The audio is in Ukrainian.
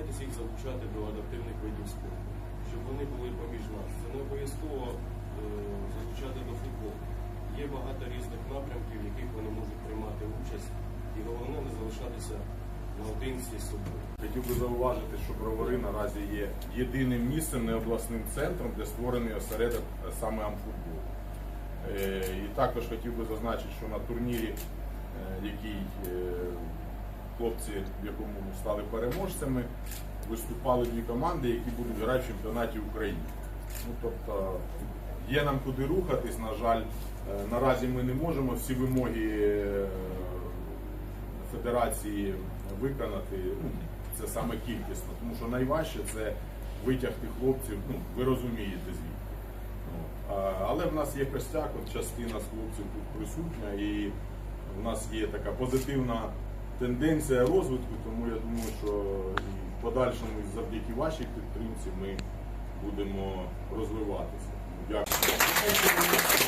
намагайтеся їх залучати до адаптивних видів спорту, щоб вони були поміж нас. Це не обов'язково е, залучати до футболу. Є багато різних напрямків, в яких вони можуть приймати участь, і головне не залишатися наодинці з собою. Хотів би зауважити, що бровари наразі є єдиним місцем, не обласним центром, де створений осередок е, саме амфутбол. Е, І також хотів би зазначити, що на турнірі, е, який хлопці, в якому стали переможцями, виступали дві команди, які будуть грати в чемпіонаті України. Ну, тобто є нам куди рухатись, на жаль, е, наразі ми не можемо всі вимоги е, федерації виконати. Ну, це саме кількісно, тому що найважче це витягти хлопців, ну, ви розумієте звідки. Але в нас є костяк, от частина з хлопців тут присутня, і в нас є така позитивна тенденція розвитку, тому я думаю, що і в подальшому і завдяки вашій підтримці ми будемо розвиватися. Дякую.